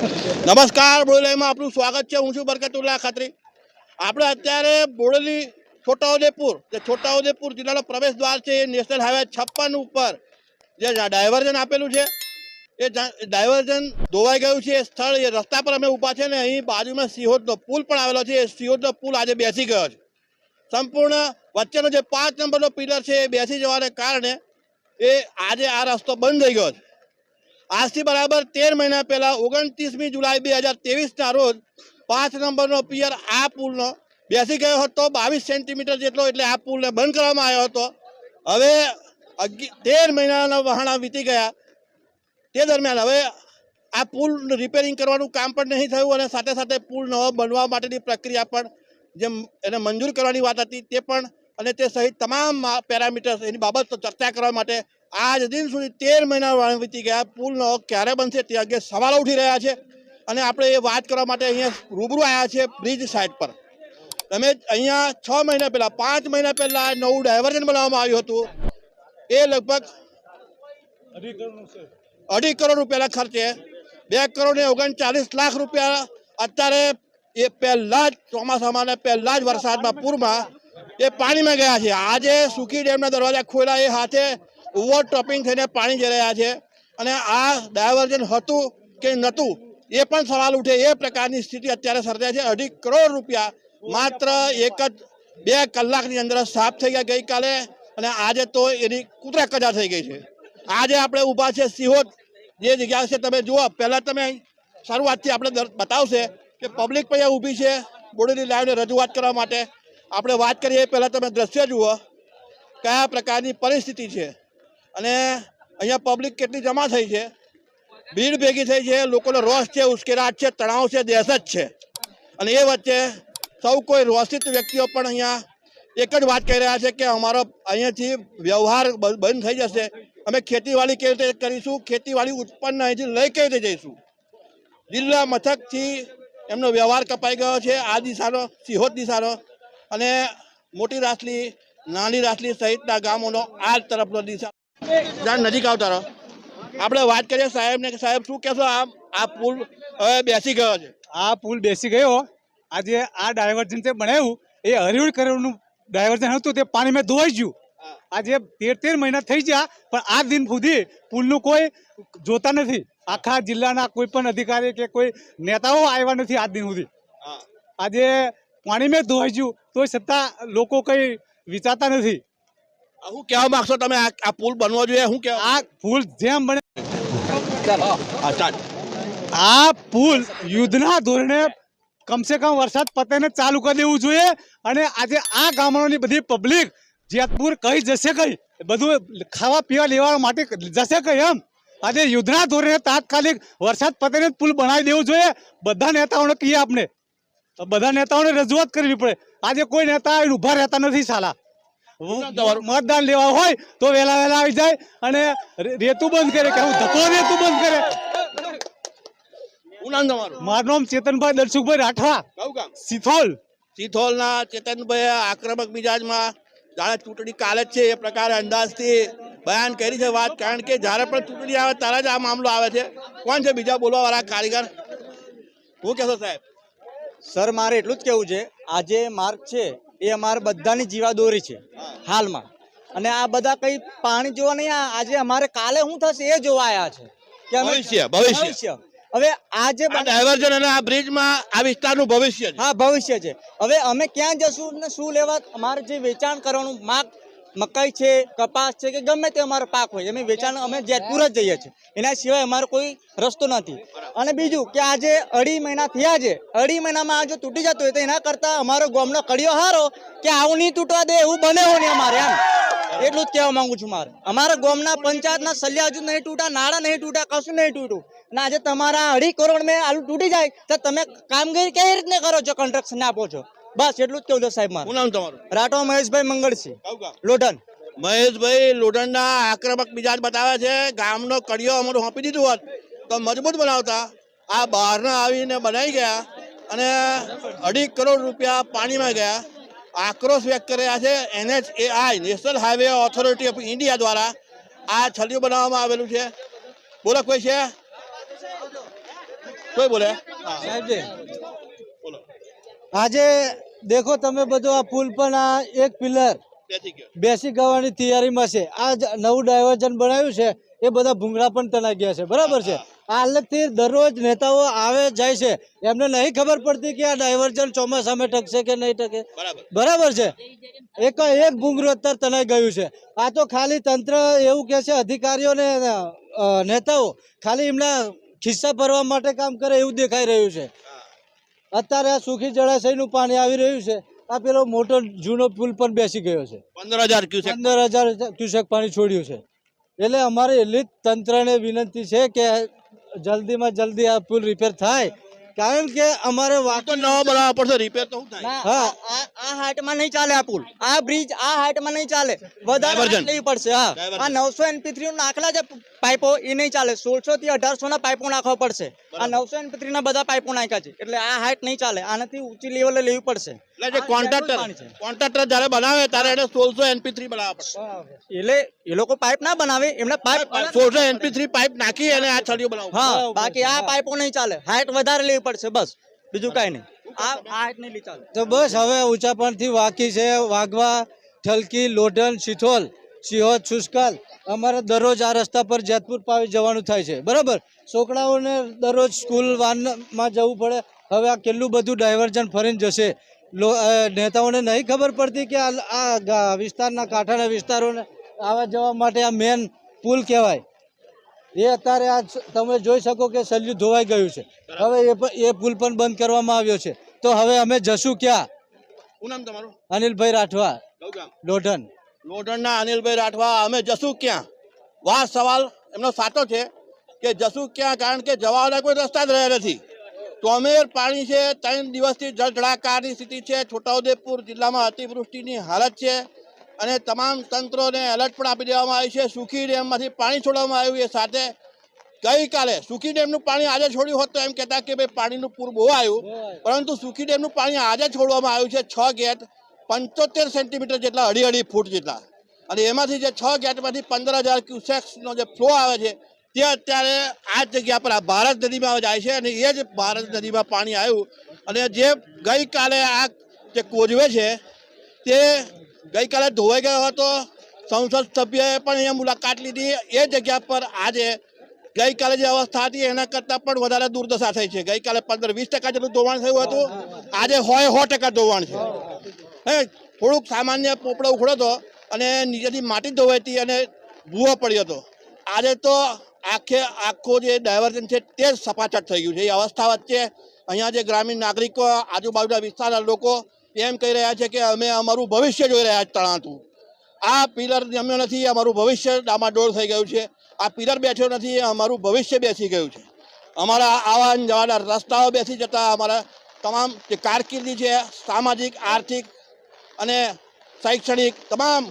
નમસ્કાર બોલેમાં આપનું સ્વાગત છે. હું છું બરકતુલ્લા ખાતરી. આપણે અત્યારે બોડેલી છોટાઉદેપુર, જે છોટાઉદેપુર જિલ્લાનો પ્રવેશ દ્વાર છે, એ નેશનલ હાઈવે છપ્પન ઉપર જે ડાયવર્ઝન આપેલું છે, એ ડાયવર્ઝન ધોવાઈ ગયું છે. એ સ્થળ, એ રસ્તા પર અમે ઊભા છે ને, અહીં બાજુમાં સિહોદનો પુલ પણ આવેલો છે. એ સિહોદનો પુલ આજે બેસી ગયો છે. સંપૂર્ણ વચ્ચેનો જે પાંચ નંબરનો પિલર છે, એ બેસી જવાને કારણે એ આજે આ રસ્તો બંધ થઈ ગયો છે. આજથી બરાબર તેર મહિના પહેલાં ઓગણત્રીસમી જુલાઈ બે હજાર ત્રેવીસના રોજ પાંચ નંબરનો પિયર આ પુલનો બેસી ગયો હતો, બાવીસ સેન્ટીમીટર જેટલો, એટલે આ પુલને બંધ કરવામાં આવ્યો હતો. હવે તેર મહિનાના વહાણા વીતી ગયા. તે દરમિયાન હવે આ પુલ રિપેરિંગ કરવાનું કામ પણ નહીં થયું અને સાથે સાથે પુલ નવો બનવા માટેની પ્રક્રિયા પણ જેમ એને મંજૂર કરવાની વાત હતી તે પણ અને તે સહિત તમામ પેરામીટર્સ એની બાબત ચર્ચા કરવા માટે આજ દિન સુધી તેર મહિના વાર વીતી ગયા. પુલનો ક્યારે બનશે તે અંગે સવાલો ઉઠી રહ્યા છે. અને આપણે એ વાત કરવા માટે અહીંયા રૂબરૂ આવ્યા છે બ્રિજ સાઇડ પર. તમે અહીંયા છ મહિના પહેલાં પાંચ મહિના પહેલાં નવું ડાયવર્ઝન બનાવવામાં આવ્યું હતું. એ લગભગ અઢી કરોડ રૂપિયાના ખર્ચે. બે કરોડ ને ઓગણચાલીસ લાખ રૂપિયા અત્યારે એ પહેલાં જ ચોમાસામાં ને પહેલાં જ વરસાદમાં પૂરમાં એ પાણીમાં ગયા છે. આજે સુખી ડેમના દરવાજા ખોલ્યા એ હાથે ઓવર ટોપિંગ થઈને પાણી જઈ રહ્યા છે. અને આ ડાયવર્ઝન હતું કે નહોતું, એ પણ સવાલ ઉઠે. એ પ્રકારની સ્થિતિ અત્યારે સર્જાય છે. અઢી કરોડ રૂપિયા માત્ર એક જ બે કલાકની અંદર સાફ થઈ ગયા ગઈકાલે અને આજે તો એની કૂતરા કજા થઈ ગઈ છે. આજે આપણે ઊભા છે સિહોદ જે જગ્યા છે, તમે જુઓ. પહેલાં તમે શરૂઆતથી આપણે બતાવશે કે પબ્લિક પણ અહીંયા ઊભી છે, બોડેલી લાઈવને રજૂઆત કરવા માટે. આપણે વાત કરીએ, પહેલાં તમે દ્રશ્ય જુઓ. કયા પ્રકારની પરિસ્થિતિ છે? અને અહીંયા પબ્લિક કેટલી જમા થઈ છે? ભીડ ભેગી થઈ છે, લોકોનો રોષ છે, ઉશ્કેરાટ છે, તણાવ છે, દહેશત છે. અને એ વચ્ચે સૌ કોઈ રોષિત વ્યક્તિઓ પણ અહીંયા એક જ વાત કહી રહ્યા છે કે અમારો અહીંયાથી વ્યવહાર બંધ થઈ જશે. અમે ખેતીવાડી કેવી રીતે કરીશું? ખેતીવાડી ઉત્પન્ન અહીંથી લઈ કેવી રીતે જઈશું? જિલ્લા મથકથી એમનો વ્યવહાર કપાઈ ગયો છે, આ દિશાનો સિહોદ દિશાનો. અને મોટી રાસલી, નાની રાસલી સહિતના ગામોનો આ તરફનો દિશા જ્યાં નજીક આવતા રહો આપણે વાત કરીએ સાહેબને કે સાહેબ શું કહેશો આ આ પુલ હવે બેસી ગયો છે. આ પુલ બેસી ગયો. આજે આ ડાયવર્જન જે બનાવ્યું એ હરિવડ કરોડનું ડાયવર્જન હતું તે પાણીમાં ધોવાઈ ગયું. આજે તેર તેર મહિના થઈ ગયા પણ આ દિન સુધી પુલનું કોઈ જોતા નથી. આખા જિલ્લાના કોઈ પણ અધિકારી કે કોઈ નેતાઓ આવ્યા નથી આ દિન સુધી. આજે આજે પાણીમાં ધોવાઈ ગયું તો છતાં લોકો કંઈ વિચારતા નથી. શું કહેવા માંગશો તમે આ પુલ બનવો જોઈએ શું કહેવા આ પુલ જેમ બને હા આ પુલ યુદ્ધના ધોરણે કમસે કમ વરસાદ પતેને ચાલુ કરી દેવું જોઈએ અને આજે આ ગામડાની બધી પબ્લિક જેતપુર કઈ જશે કઈ બધું ખાવા પીવા લેવા માટે જશે કઈ એમ. આજે યુદ્ધના ધોરણે તાત્કાલિક વરસાદ પતેને પુલ બનાવી દેવું જોઈએ. બધા નેતાઓને કહીએ આપણે. બધા નેતાઓને રજૂઆત કરવી પડે. આજે કોઈ નેતા ઊભા રહેતા નથી સાલા? મતદાન લેવા હોય તો વહેલા વહેલા આવી જાય અને રેતું બંધ કરે કે હું ધક્કો રેતું બંધ કરે. શું નામ તમારું? મારું નામ ચેતનભાઈ દલસુખભાઈ રાઠવા. કયું ગામ? સિથોલ. સિથોલના ચેતનભાઈ આક્રમક મિજાજમાં જાણે ચૂંટણી કાલે જ છે એ પ્રકારે અંદાજથી બયાન કરી છે વાત કારણ કે જ્યારે પણ ચૂંટણી આવે ત્યારે જ આ મામલો આવે છે. કોણ છે બીજા બોલવાવાળા કારીગર? હું કહેશો સાહેબ? સર મારે એટલું જ કહેવું છે. આજે માર્ગ છે એ અમારે બધાની જીવાદોરી છે હાલમાં. અને આ બધા કઈ પાણી જોવા નહીં આજે અમારે કાલે શું થશે એ જોવા આવ્યા છે. કે ભવિષ્ય, ભવિષ્ય. હવે આ જે અને આ બ્રિજમાં આ વિસ્તારનું ભવિષ્ય છે. હા ભવિષ્ય છે. હવે અમે ક્યાં જશું ને શું લેવા અમારે જે વેચાણ કરવાનું માગ મકાઈ છે, કપાસ છે કે ગમે તે અમારો પાક હોય, અમે વેચાણ અમે જેતપુર જ જઈએ છીએ. એના સિવાય અમારો કોઈ રસ્તો નથી. અને બીજું કે આજે અઢી મહિના થયા છે, અઢી મહિનામાં આ જો તૂટી જતો હોય તો એના કરતાં અમારો ગામનો કડિયો હારો કે આવું નહીં તૂટવા દે, એવું બને નહીં અમારે એમ. એટલું જ કહેવા માંગુ છું મારે. અમારા ગામના પંચાયતના સલ્યા હજુ નહીં તૂટા નાણાં નહીં તૂટા, કશું નહીં તૂટું. અને આજે તમારા અઢી કરોડ મેં આલુ તૂટી જાય, તો તમે કામગીરી કઈ રીતને કરો છો કન્સ્ટ્રક્શન આપો છો? બસ એટલું જ કહું છું સાહેબ મારે શું નામ તમારું? રાઠવા મહેશભાઈ મંગળસિંહ લોઢન મહેશભાઈ લોઢણના આક્રમક મિજાજ બતાવે છે ગામનો કડિયો અમારું સોંપી દીધું હોત તો મજબૂત બનાવતા. આ બહારના આવીને બનાવી ગયા અને અઢી કરોડ રૂપિયા પાણીમાં ગયા. આક્રોશ વ્યક્ત કર્યા છે NHAI national highway authority of India દ્વારા આ છલિયું બનાવવામાં આવેલું છે. બોલો કોઈ છે? કોઈ બોલે? સાહેબજી બોલો આજે દેખો તમે બધો આ પુલ પણ આ એક પિલર બેસી ગવાની તૈયારીમાં છે. આ નવું ડાયવર્ઝન બનાવ્યું છે એ બધા ભૂંગળા પણ તણાઈ ગયા છે. બરાબર છે? આ હાલતથી દરરોજ નેતાઓ આવે જાય છે. એમને નહીં ખબર પડતી કે આ ડાયવર્ઝન ચોમાસામાં ટકશે કે નહીં ટકે. બરાબર. છે? એક એક ભૂંગળું અત્યારે તણાઈ ગયું છે. આ તો ખાલી તંત્ર એવું કે છે અધિકારીઓને નેતાઓ ખાલી એમના ખિસ્સા ભરવા માટે કામ કરે એવું દેખાઈ રહ્યું છે. અત્યારે આ સુખી જળાશયનું પાણી આવી રહ્યું છે. આ પેલો મોટો જૂનો પુલ પણ બેસી ગયો છે. પંદર હજાર ક્યુસેક પંદર હજાર ક્યુસેક પાણી છોડ્યું છે. એટલે અમારે એટલી જ તંત્રને વિનંતી છે કે જલ્દીમાં જલ્દી આ પુલ રિપેર થાય. કારણ કે અમારે વાતો નવા બનાવવા પડશે રિપેર તો થાય. હા. આ- હાઈટમાં નહીં ચાલે આ પુલ. આ બ્રિજ આ હાઈટમાં નહીં ચાલે. વધારે લેવી પડશે હા. આ નવસો એનપી થ્રી નાખલા છે પાઇપો એ નહીં ચાલે. સોળસો થી અઢારસો ના પાઇપો નાખવા પડશે. આ નવસો એનપી થ્રી ના બધા પાઇપો નાખ્યા છે. એટલે આ હાઈટ નહીં ચાલે. આનાથી ઊંચી લેવલે લેવી પડશે. એટલે જે કોન્ટ્રાક્ટર કોન્ટ્રાક્ટર જ્યારે બનાવે ત્યારે એને સોળસો એનપી થ્રી બનાવવા પડશે. એટલે એ લોકો પાઇપ ના બનાવે એમને પાઇપ સોળસો એનપી થ્રી પાઇપ નાખી અને આ છડિયું બનાવવું હા બાકી આ પાઇપો નહીં ચાલે. હાઈટ વધારે લેવી પડશે બસ. બીજું કાંઈ નહીં. આ આ હાઈટ નહીં લી ચાલે. તો બસ હવે ઊંચાપણથી વાકી છે વાઘવા ઠલકી લોઢન સિથોલ સિહોદ છુસ્કાલ અમારે દરરોજ આ રસ્તા પર જેતપુર પાવી જવાનું થાય છે. બરાબર? છોકરાઓને દરરોજ સ્કૂલ વાનમાં જવું પડે. હવે આ કેટલું બધું ડાયવર્ઝન ફરીને જશે. નેતાઓને નહીં ખબર પડતી કે આ આ વિસ્તારના કાંઠાના વિસ્તારોને આવવા જવા માટે આ મેન પુલ કહેવાય. એ અત્યારે આ તમે જોઈ શકો કે સલ્યુ ધોવાઈ ગયું છે. હવે એ એ પુલ પણ બંધ કરવામાં આવ્યો છે. તો હવે અમે જશું ક્યાં? તમારું? અનિલભાઈ રાઠવા. લોઢણ લોઢણના અનિલભાઈ રાઠવા અમે જશું ક્યાં? વાત સવાલ એમનો સાચો છે કે જશું ક્યાં? કારણ કે જવાના કોઈ રસ્તા જ રહ્યા નથી. તોમેર પાણી છે, ત્રણ દિવસથી જળજળાકારની સ્થિતિ છે. છોટાઉદેપુર જિલ્લામાં અતિવૃષ્ટિની હાલત છે અને તમામ તંત્રોને એલર્ટ પણ આપી દેવામાં આવ્યું છે. સુખી ડેમમાંથી પાણી છોડવામાં આવ્યું એ સાથે ગઈકાલે સુખી ડેમનું પાણી આજે છોડ્યું હોત તો એમ કહેતા કે ભાઈ પાણીનું પૂર બહુ આવ્યું. પરંતુ સુખી ડેમનું પાણી આજે છોડવામાં આવ્યું છે છ ગેટ પંચોતેર સેન્ટીમીટર જેટલા, અઢી અઢી ફૂટ જેટલા. અને એમાંથી જે છ ગેટમાંથી પંદર હજાર ક્યુસેક્સનો જે ફ્લો આવે છે તે અત્યારે આ જગ્યા પર આ ભારત નદીમાં જાય છે અને એ જ ભારત નદીમાં પાણી આવ્યું. અને જે ગઈકાલે આ જે કોજવે છે, તે ગઈકાલે ધોવાઈ ગયો હતો. સંસદ સભ્યએ પણ અહીંયા મુલાકાત લીધી. એ જગ્યા પર આજે ગઈકાલે જે અવસ્થા હતી, એના કરતાં પણ વધારે દુર્દશા થઈ છે. ગઈકાલે પંદર વીસ ટકા જેટલું ધોવાણ થયું હતું. આજે હોય સો ટકા ધોવાણ છે. હે, થોડુંક સામાન્ય પોપડો ઉખડ્યો હતો અને નીચેથી માટી ધોવાઈ હતી અને ભૂવો પડ્યો હતો. આજે તો આખે આખો જે ડાયવર્ઝન છે તે જ સપાચટ થઈ ગયું છે. એ અવસ્થા વચ્ચે અહીંયા જે ગ્રામીણ નાગરિકો, આજુબાજુના વિસ્તારના લોકો એમ કહી રહ્યા છે કે અમે અમારું ભવિષ્ય જોઈ રહ્યા છે તણાતું. આ પિલર જમ્યો નથી અમારું ભવિષ્ય ડામાડોળ થઈ ગયું છે. આ પિલર બેઠ્યો નથી અમારું ભવિષ્ય બેસી ગયું છે. અમારા આવા જવાના રસ્તાઓ બેસી જતા અમારા તમામ જે કારકિર્દી છે, સામાજિક, આર્થિક અને શૈક્ષણિક, તમામ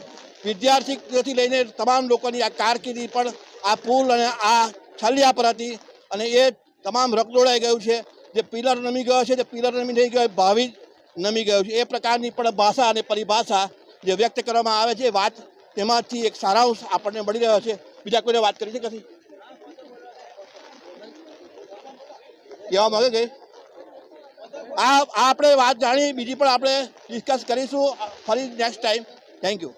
વિદ્યાર્થીથી લઈને તમામ લોકોની આ કારકિર્દી પણ આ પુલ અને આ છલિયા પર હતી અને એ તમામ રગદોળાઈ ગયું છે. જે પિલર નમી ગયો છે, જે પિલર નમી થઈ ગયો ભાવિ નમી ગયો છે. એ પ્રકારની પણ ભાષા અને પરિભાષા જે વ્યક્ત કરવામાં આવે છે વાત તેમાંથી એક સારાંશ આપણને મળી રહ્યો છે. બીજા કોઈને વાત કરી છે કશી કહેવા માગે આ આ આપણે વાત જાણી, બીજી પણ આપણે ડિસ્કસ કરીશું. ફરી નેક્સ્ટ ટાઈમ થેન્ક યુ